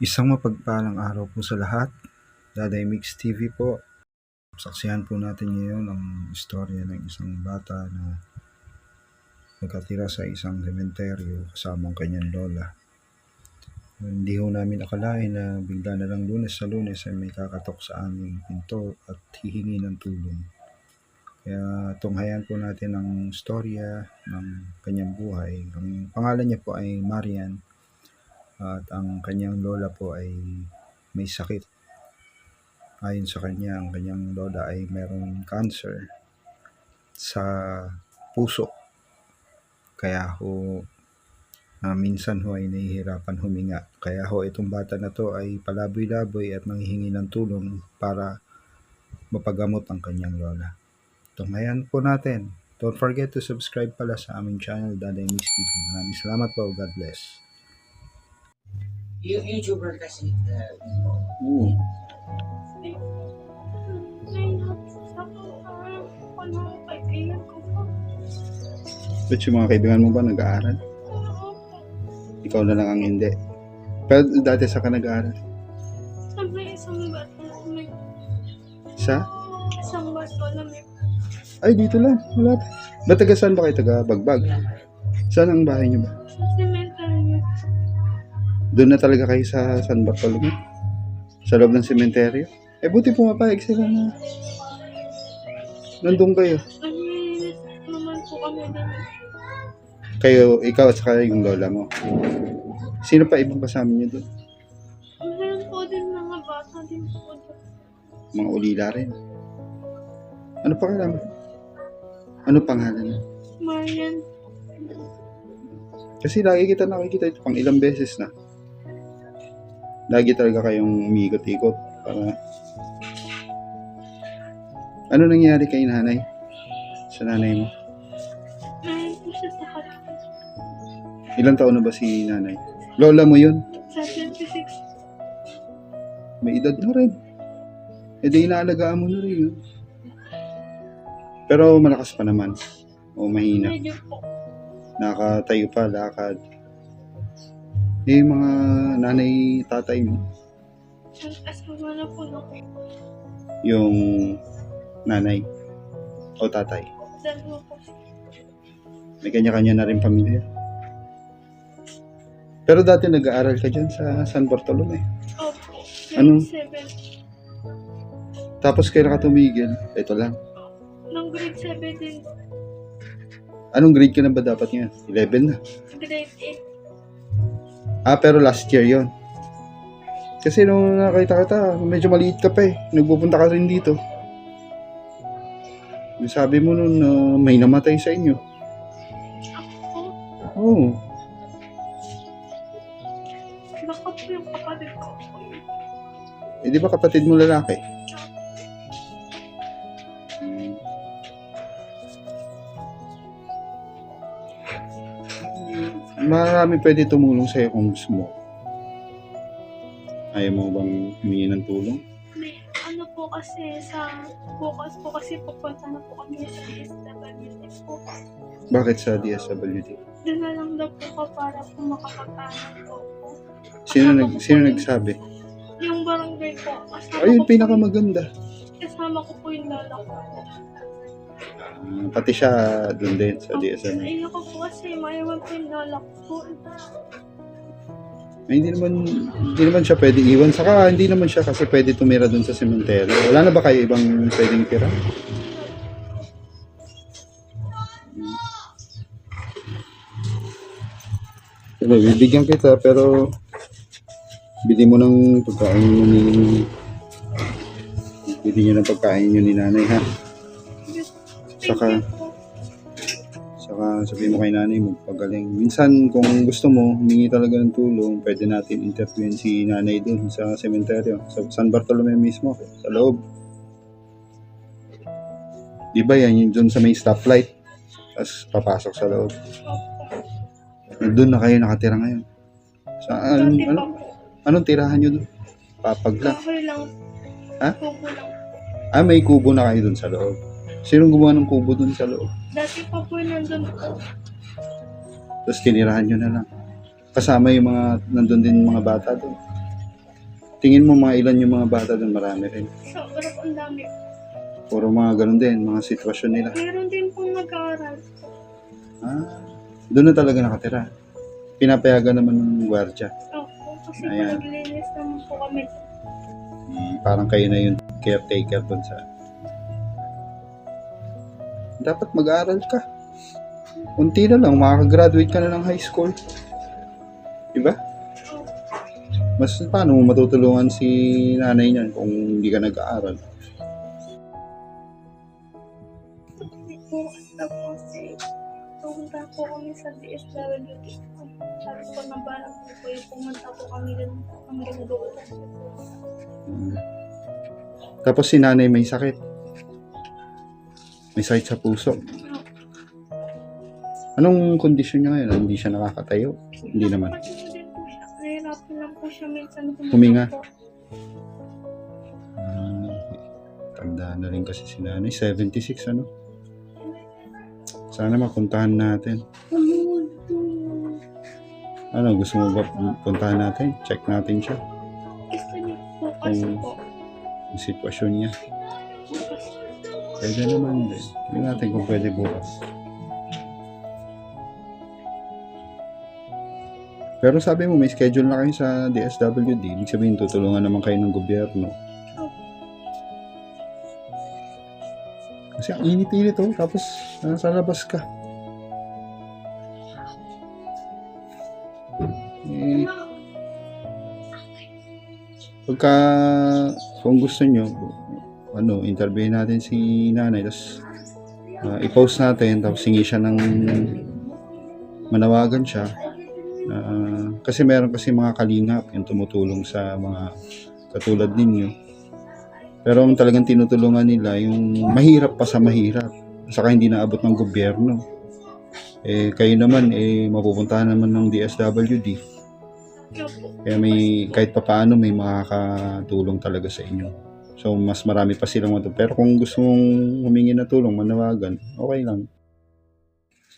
Isang mapagpalang araw po sa lahat. Daday Mix TV po. Saksihan po natin ngayon ang istorya ng isang bata na nagkatira sa isang sementeryo kasama ang kanyang lola. Hindi ho namin akalain na bigla na lang lunes sa lunes ay may kakatok sa aming pinto at hihingi ng tulong. Kaya tunghayan po natin ang istorya ng kanyang buhay. Ang pangalan niya po ay Marian at ang kanyang lola po ay may sakit. Ayon sa kanya, ang kanyang lola ay mayroong cancer sa puso. Kaya ho, na minsan ho ay nahihirapan huminga. Kaya ho itong bata na to ay palaboy-laboy at nanghihingi ng tulong para mapagamot ang kanyang lola. Tunghayan po natin. Don't forget to subscribe pala sa aming channel, Daday Mix. Maraming salamat po. God bless. Yung YouTuber kasi, uh, Oo. Ba't yung mga kaibigan mo ba nag-aaral? Ikaw na lang ang hindi. Pero dati sa ka nag-aaral? Sabi isang bato na may Sa? isang bato na may Ay, dito lang. Wala pa. Ba't taga saan ba kayo? Taga Bagbag? Saan ang bahay niyo ba? sa cemetery. Doon na talaga kayo sa San Bartolome? Sa loob ng sementeryo? Eh, buti pumapayag sila na nandun kayo. Naminis naman po kami din. Kayo, ikaw at saka yung lola mo. Sino pa ibang kasama niyo doon? Meron po din mga bata din po doon. Mga ulila rin. Ano pangalan mo? Ano pangalan mo? Marian, Kasi lagi kita nakikita ito pang ilang beses na. Lagi talaga kayong umiikot-ikot para... Ano nangyari kay nanay? Sa nanay mo? Ilang taon na ba si nanay? Lola mo yun? Sa 26, May edad na rin. E di inaalagaan mo na rin yun. Pero malakas pa naman. O mahina. Nakatayo pa, lakad. Eh, mga nanay, tatay mo. Asawa na po nung Yung nanay o tatay. dalawa po. May kanya-kanya na rin pamilya. Pero dati nag-aaral ka dyan sa San Bartolome. Opo, Ano? grade 7. Tapos kailan ka tumigil? Ito lang. Nung grade 7 din, Anong grade ka na ba dapat ngayon? 11 na. grade 8. Ah, pero last year yon. Kasi nung nakita kita, medyo maliit ka pa eh. Nagpupunta ka rin dito. Sabi mo nun na may namatay sa inyo. Oo. Oh, baka po yung kapatid ko. eh di ba kapatid mo lalaki? Marami pwede tumulong sa'yo kung gusto mo. Ayaw mo bang humingi ng tulong? May ano po kasi sa bukas po kasi pupunta na po kami sa SWD po. Bakit sa DSWD? Doon na lang daw po ko para po makapag-anak po. Sino, nag, sino nagsabi? Yung barangay po. Kasama Ayun, ko po- pinakamaganda. Kasama ko po yung lala ko. Pati siya doon din sa DSM. Ayun ko po kasi maiwan po yung ko po. Ay, hindi naman hindi naman siya pwede iwan. Saka hindi naman siya kasi pwede tumira doon sa sementeryo. Wala na ba kayo ibang pwedeng tira? Ano, bibigyan kita pero bili mo ng pagkain nyo ni bili nyo ng pagkain nyo ni nanay ha. Saka-. Saka sabihin mo kay nanay magpagaling. Minsan kung gusto mo, humingi talaga ng tulong, pwede natin interviewin si nanay doon sa sementeryo. Sa San Bartolome mismo, sa loob. Di ba yan, yung doon sa may stoplight. Tapos papasok sa loob. Doon na kayo nakatira ngayon. Sa ano, pa po. anong tirahan nyo doon? Papag lang. Kahoy lang. Ha? Ah, may kubo na kayo doon sa loob. Sinong gumawa ng kubo doon sa loob? Dati pa po nandun po. Tapos tinirahan nyo na lang. Kasama yung mga, nandun din mga bata doon. Tingin mo mga ilan yung mga bata doon, marami rin. Sobrang ang dami. Puro mga ganun din, mga sitwasyon nila. Meron din pong nag-aaral. Ah, doon na talaga nakatira. Pinapayagan naman ng gwardiya. Opo, kasi Ayan. pinaglinis naman po kami. Hmm, parang kayo na yung caretaker doon sa... Dapat mag-aaral ka. Unti na lang, makakagraduate ka na ng high school. Diba? Mas paano mo matutulungan si nanay niyan kung hindi ka nag-aaral? Bukas na po kasi pumunta po kami sa DSWD. Sabi ko na parang po po yung pumunta po kami dun ng linggo. Tapos si nanay may sakit. May sakit sa puso. Anong kondisyon niya ngayon? Hindi siya nakakatayo? Hindi naman. Nahirapan lang po siya minsan Huminga. po. Ah, tanda na rin kasi si nanay. 76 ano? Sana mapuntahan natin. Ano, gusto mo ba puntahan natin? Check natin siya. Gusto niyo po kasi po. Yung sitwasyon niya. Pwede naman din. Tingnan natin kung pwede bukas. Pero sabi mo, may schedule na kayo sa DSWD. Ibig sabihin, tutulungan naman kayo ng gobyerno. Kasi ang init-init oh. Tapos, nasa labas ka. Eh, pagka, kung gusto nyo, ano, interviewin natin si nanay. Tapos, ah, i-post natin. Tapos, hingi siya ng manawagan siya. Ah, kasi meron kasi mga kalingap yung tumutulong sa mga katulad ninyo. Pero ang talagang tinutulungan nila yung mahirap pa sa mahirap. Saka hindi naabot ng gobyerno. Eh, kayo naman, eh, mapupuntahan naman ng DSWD. Kaya may, kahit pa paano, may makakatulong talaga sa inyo. So, mas marami pa silang matulong. Pero kung gusto mong humingi na tulong, manawagan, okay lang.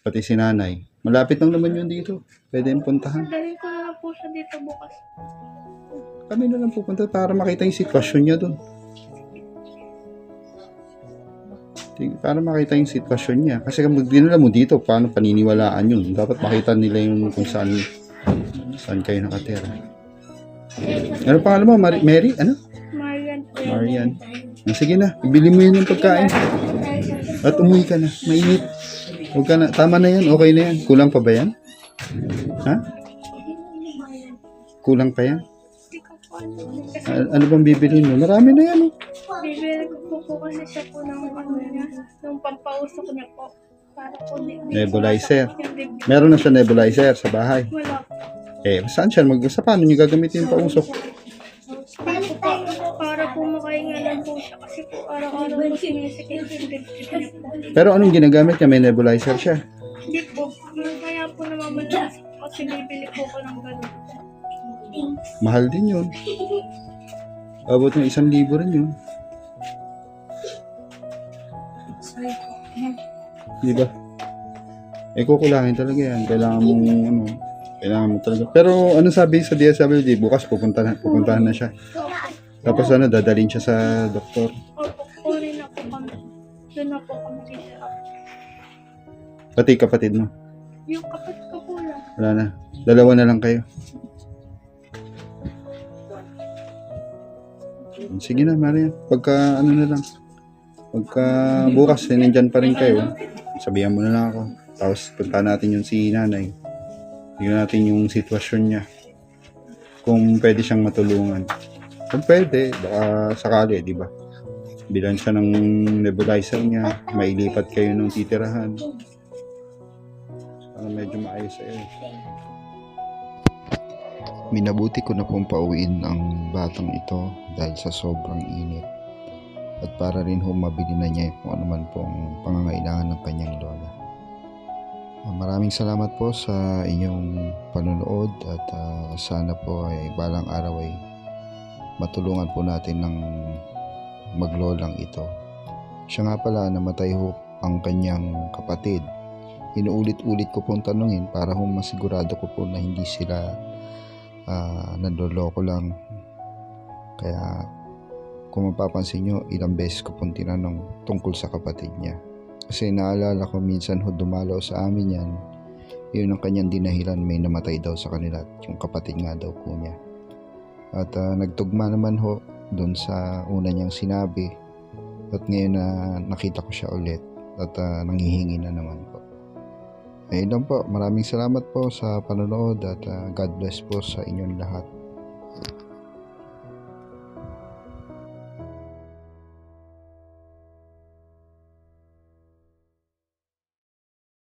Pati si nanay. Malapit lang naman yun dito. Pwede yung puntahan. Dalhin ko na lang po siya dito bukas. Kami na lang pupunta para makita yung sitwasyon niya doon. Para makita yung sitwasyon niya. Kasi kung dinala mo dito, paano paniniwalaan yun? Dapat makita nila yung kung saan, saan kayo nakatira. Ano pangalan mo? Mary? Mary? Ano? Po. Marian. Ah, Sige na, ibili mo yun yung pagkain. At umuwi ka na. Mainit. Huwag ka na. Tama na yan. Okay na yan. Kulang pa ba yan? Ha? Kulang pa yan? A- ano bang bibilhin mo? Marami na yan. Oh. bibili ko po po kasi siya po ng ano niya, ng pampausok niya po. Para po di, di Nebulizer. sumasakit yung dibdib. Meron na siya nebulizer sa bahay. Wala po. Eh, saan siya? Mag sa paano niyo gagamitin yung pausok? Para po, para po makahinga lang po siya kasi po araw-araw po sinisikip yung dibdib niya po. Pero anong ginagamit niya? May nebulizer siya. Hindi po. Kaya po namamalas po kasi bibili po ko ng ganun. Mahal din yun. Abot ng isang libo rin yun. Di ba? Eh, kukulangin talaga yan. Kailangan mong, ano, kailangan mo talaga. Pero, ano sabi sa DSWD? Bukas pupunta na, pupuntahan na siya. Tapos, ano, dadalhin siya sa doktor. Opo, kunin na po kami. Doon na po kami titira. Pati kapatid mo. Yung kapatid ko po lang. Wala na. Dalawa na lang kayo. Sige na, Marian. Pagka, ano na lang. Pagka bukas, eh, nandyan pa rin kayo. Sabihan mo na lang ako. Tapos, punta natin yung si nanay. Tingnan natin yung sitwasyon niya. Kung pwede siyang matulungan. Kung pwede, baka sakali, di ba? Bilan siya ng nebulizer niya. Mailipat kayo ng titirahan. Para medyo maayos sa'yo. Minabuti ko na pong pauwiin ang batang ito dahil sa sobrang init. At para rin ho mabili na niya kung ano man pong pangangailangan ng kanyang lola. Ah, Maraming salamat po sa inyong panonood at ah, sana po ay balang araw ay matulungan po natin ng maglolang ito. Siya nga pala namatay ho ang kanyang kapatid. Inuulit-ulit ko pong tanungin para ho masigurado ko po na hindi sila ah nandoloko lang Kaya kung mapapansin nyo, ilang beses ko pong tinanong tungkol sa kapatid niya. Kasi naalala ko minsan ho dumalaw sa amin yan, yun ang kanyang dinahilan may namatay daw sa kanila yung kapatid nga daw po niya. At ah, nagtugma naman ho doon sa una niyang sinabi at ngayon na nakita ko siya ulit at ah, nanghihingi na naman po. Ayun po, maraming salamat po sa panonood at ah, God bless po sa inyong lahat.